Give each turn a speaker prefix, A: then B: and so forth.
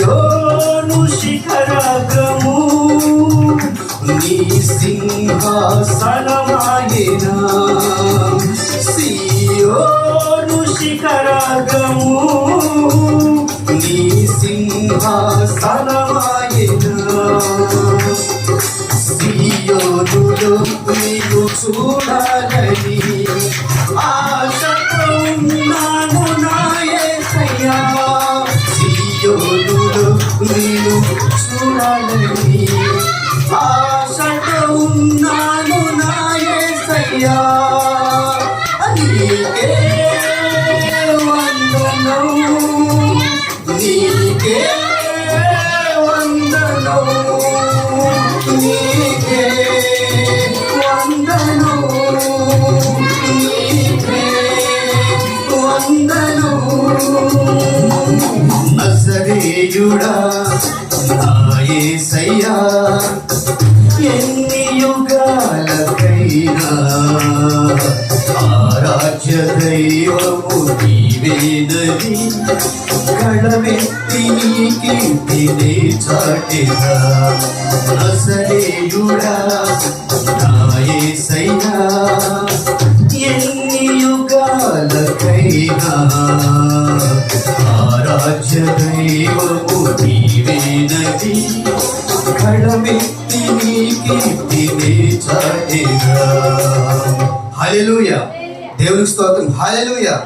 A: సియోను శిఖరాగ్రము నీ సింహాసనమాయేనా? సియోను శిఖరాగము నీ సింహాసనమాయేనా? సియోను నీవు చూడాలని చూడాలని ఆశతో ఉన్నాను నాయసయ్యా నీకే వందనం నీకే వందనం నీకే వందనం నీకే వందనం నజరేయుడా నా ఎన్ని యుగాలకైనా? ఆరాధ్య దైవము నీవేనని కళమెత్తి నీ కీర్తిని చాటినా? అసలేయుడా నా యేసయ్యా ఎన్ని యుగాలకైనా? ఆరాధ్య దైవము దేవునికి స్తోత్రం. హల్లెలూయా.